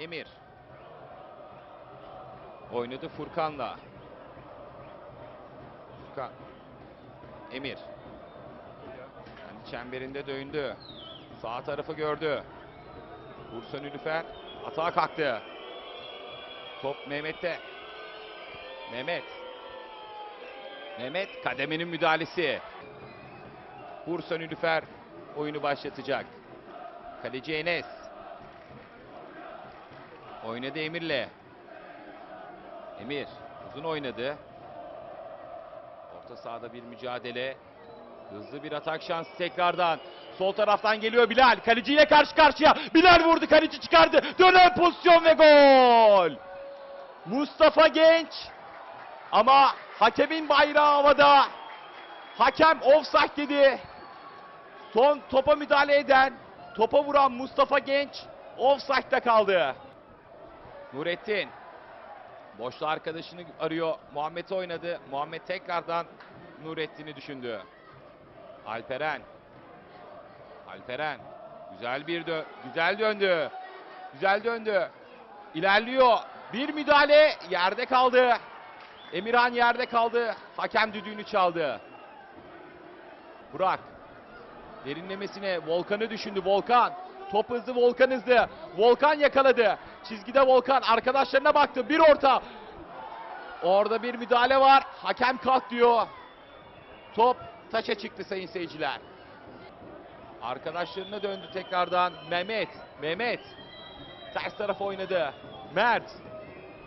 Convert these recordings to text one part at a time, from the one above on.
Emir. Oynadı Furkan'la. Furkan. Emir. Kendi çemberinde döndü. Sağ tarafı gördü. Bursa Nülüfer atağa kalktı. Top Mehmet'te. Mehmet. Mehmet kademenin müdahalesi. Bursa Nülüfer oyunu başlatacak. Kaleci Enes. Oynadı Emir'le. Emir uzun oynadı. Orta sahada bir mücadele. Hızlı bir atak şansı tekrardan. Sol taraftan geliyor Bilal. Kaleciyle karşı karşıya. Bilal vurdu. Kaleci çıkardı. Dönen pozisyon ve gol. Mustafa Genç. Ama hakemin bayrağı havada. Hakem offside dedi. Son topa müdahale eden, topa vuran Mustafa Genç offside'da kaldı. Nurettin. Boşta arkadaşını arıyor. Muhammed oynadı. Muhammed tekrardan Nurettin'i düşündü. Alperen. Alperen. Güzel bir dö güzel döndü. Güzel döndü. İlerliyor. Bir müdahale yerde kaldı. Emirhan yerde kaldı. Hakem düdüğünü çaldı. Burak. Derinlemesine Volkan'ı düşündü. Volkan. Top hızlı Volkan hızlı. Volkan yakaladı. Çizgide Volkan arkadaşlarına baktı. Bir orta. Orada bir müdahale var. Hakem kalk diyor. Top taşa çıktı sayın seyirciler. Arkadaşlarına döndü tekrardan. Mehmet. Mehmet. Ters tarafa oynadı. Mert.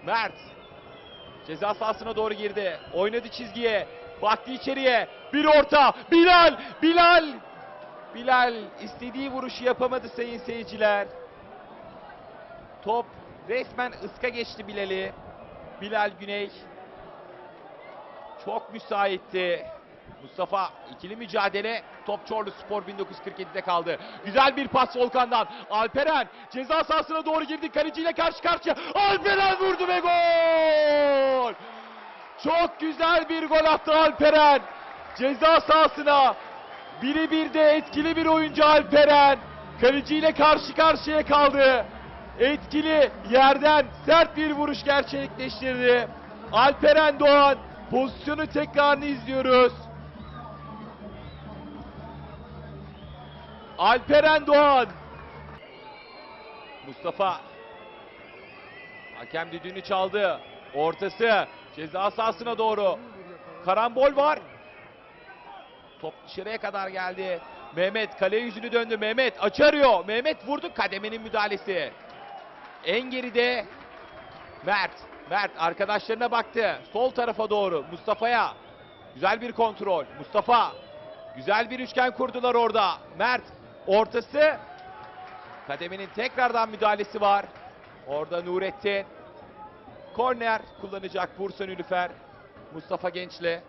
Mert. Ceza sahasına doğru girdi. Oynadı çizgiye. Baktı içeriye. Bir orta. Bilal. Bilal. Bilal istediği vuruşu yapamadı sayın seyirciler. Top resmen ıska geçti Bilal'i. Bilal Güney çok müsaitti. Mustafa ikili mücadele. Top Çorlu Spor 1947'de kaldı. Güzel bir pas Volkan'dan. Alperen ceza sahasına doğru girdi. Kaleciyle karşı karşıya. Alperen vurdu ve gol! Çok güzel bir gol attı Alperen. Ceza sahasına. Biri bir de etkili bir oyuncu Alperen. Kaleciyle karşı karşıya kaldı. Etkili yerden sert bir vuruş gerçekleştirdi. Alperen Doğan pozisyonu tekrarını izliyoruz. Alperen Doğan. Mustafa. Hakem düdüğünü çaldı. Ortası ceza sahasına doğru. Karambol var. Top dışarıya kadar geldi. Mehmet kale yüzünü döndü. Mehmet açarıyor. Mehmet vurdu. Kademenin müdahalesi. En geride Mert. Mert arkadaşlarına baktı. Sol tarafa doğru. Mustafa'ya. Güzel bir kontrol. Mustafa. Güzel bir üçgen kurdular orada. Mert ortası. Kademenin tekrardan müdahalesi var. Orada Nurettin. Korner kullanacak Bursa Nülüfer. Mustafa Genç'le.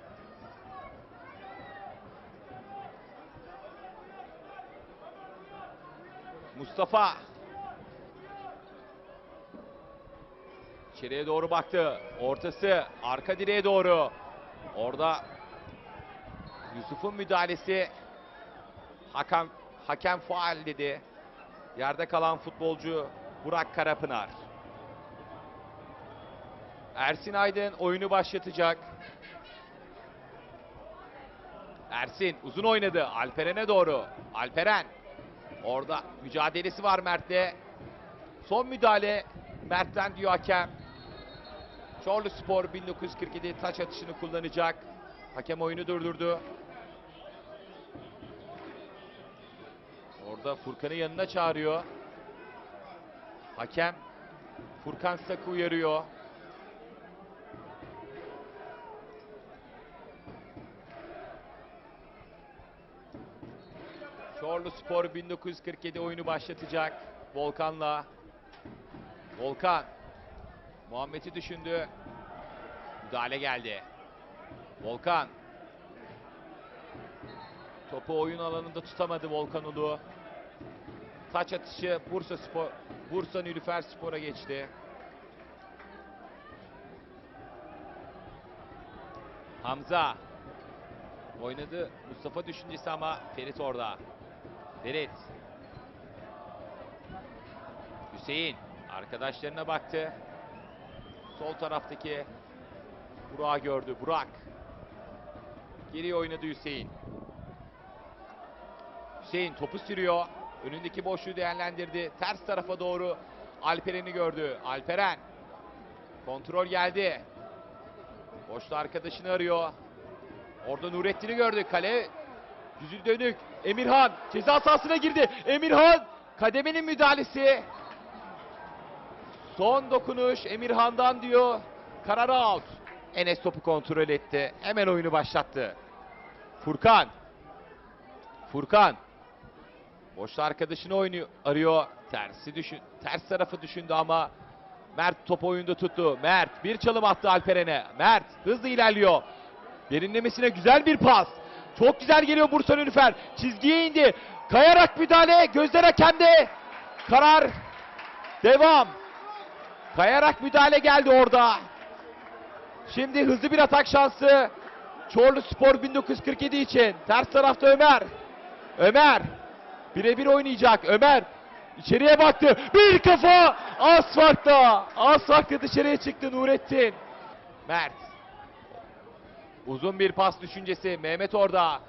Mustafa. İçeriye doğru baktı. Ortası arka direğe doğru. Orada Yusuf'un müdahalesi hakem hakem faal dedi. Yerde kalan futbolcu Burak Karapınar. Ersin Aydın oyunu başlatacak. Ersin uzun oynadı. Alperen'e doğru. Alperen. Orada mücadelesi var Mert'le. Son müdahale Mert'ten diyor hakem. Çorlu Spor 1947 taç atışını kullanacak. Hakem oyunu durdurdu. Orada Furkan'ı yanına çağırıyor. Hakem Furkan Sakı uyarıyor. Çorlu Spor 1947 oyunu başlatacak. Volkan'la. Volkan. Muhammed'i düşündü. Müdahale geldi. Volkan. Topu oyun alanında tutamadı Volkan Ulu. Taç atışı Bursa Spor, Bursa Nülüfer Spor'a geçti. Hamza. Oynadı Mustafa düşüncesi ama Ferit orada. Ferit. Hüseyin. Arkadaşlarına baktı. Sol taraftaki Burak'ı gördü. Burak. Geriye oynadı Hüseyin. Hüseyin topu sürüyor. Önündeki boşluğu değerlendirdi. Ters tarafa doğru Alperen'i gördü. Alperen. Kontrol geldi. Boşta arkadaşını arıyor. Orada Nurettin'i gördü. Kale yüzü dönük. Emirhan ceza sahasına girdi. Emirhan kademenin müdahalesi. Son dokunuş Emirhan'dan diyor. Karar out. Enes topu kontrol etti. Hemen oyunu başlattı. Furkan. Furkan. Boşta arkadaşını oynuyor, arıyor. Tersi düşün, ters tarafı düşündü ama Mert topu oyunda tuttu. Mert bir çalım attı Alperen'e. Mert hızlı ilerliyor. Derinlemesine güzel bir pas. Çok güzel geliyor Bursa Nülüfer. Çizgiye indi. Kayarak müdahale. Gözler hakemde. Karar. Devam. Kayarak müdahale geldi orada. Şimdi hızlı bir atak şansı. Çorlu Spor 1947 için. Ters tarafta Ömer. Ömer. Birebir oynayacak. Ömer. içeriye baktı. Bir kafa. Az farkla. Dışarıya çıktı Nurettin. Mert. Uzun bir pas düşüncesi. Mehmet orada.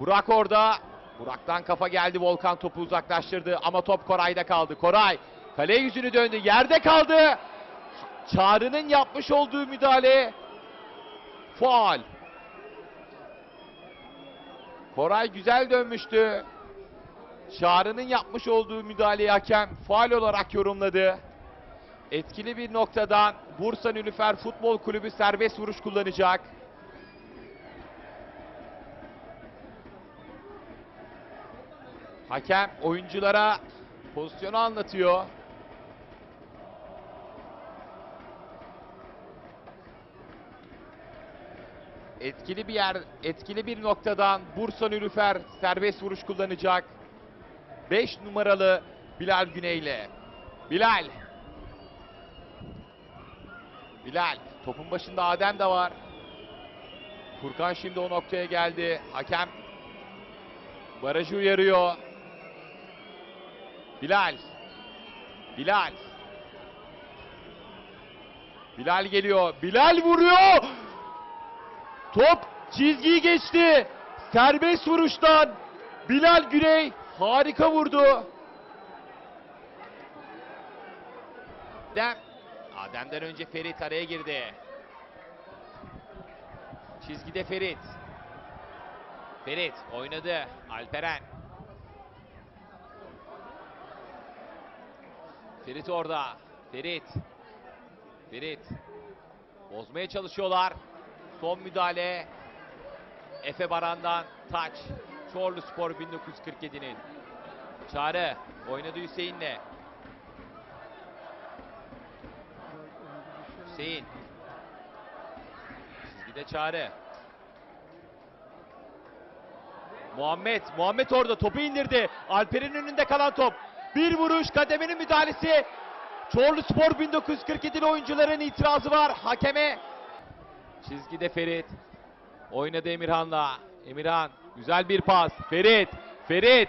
Burak orada. Burak'tan kafa geldi. Volkan topu uzaklaştırdı. Ama top Koray'da kaldı. Koray. Kale yüzünü döndü. Yerde kaldı. Çağrı'nın yapmış olduğu müdahale. Faal. Koray güzel dönmüştü. Çağrı'nın yapmış olduğu müdahaleyi hakem faal olarak yorumladı. Etkili bir noktadan Bursa Nülüfer Futbol Kulübü serbest vuruş kullanacak. Hakem oyunculara pozisyonu anlatıyor. Etkili bir yer, etkili bir noktadan Bursa Nülüfer serbest vuruş kullanacak. 5 numaralı Bilal Güney'le. Bilal. Bilal. Topun başında Adem de var. Furkan şimdi o noktaya geldi. Hakem barajı uyarıyor. Bilal. Bilal. Bilal geliyor. Bilal vuruyor. Top çizgiyi geçti. Serbest vuruştan Bilal Güney harika vurdu. Adem. Adem'den önce Ferit araya girdi. Çizgide Ferit. Ferit oynadı. Alperen. Ferit orada. Ferit. Ferit. Bozmaya çalışıyorlar. Son müdahale. Efe Baran'dan taç. Çorlu Spor 1947'nin. Çağrı oynadı Hüseyin'le. Hüseyin. Çizgide Çağrı. Muhammed. Muhammed orada topu indirdi. Alper'in önünde kalan top. Bir vuruş kademenin müdahalesi. Çorlu Spor 1947'li oyuncuların itirazı var hakeme. Çizgide Ferit. Oynadı Emirhan'la. Emirhan güzel bir pas. Ferit. Ferit.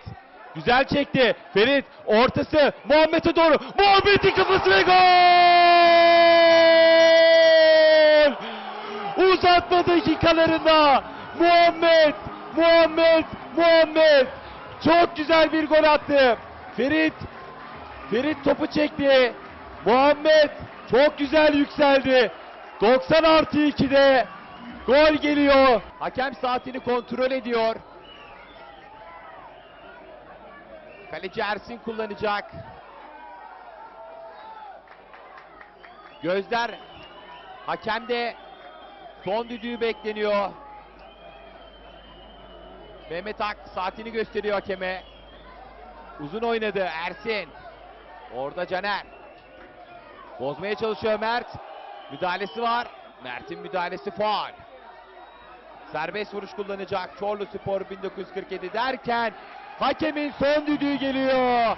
Güzel çekti. Ferit ortası Muhammed'e doğru. Muhammed'in kafası ve gol! Uzatma dakikalarında Muhammed, Muhammed, Muhammed çok güzel bir gol attı. Ferit, Ferit topu çekti. Muhammed çok güzel yükseldi. 90 artı 2'de gol geliyor. Hakem saatini kontrol ediyor. Kaleci Ersin kullanacak. Gözler hakemde son düdüğü bekleniyor. Mehmet Ak saatini gösteriyor hakeme. Uzun oynadı Ersin. Orada Caner. Bozmaya çalışıyor Mert. Müdahalesi var. Mert'in müdahalesi faal. Serbest vuruş kullanacak Çorlu Spor 1947 derken hakemin son düdüğü geliyor.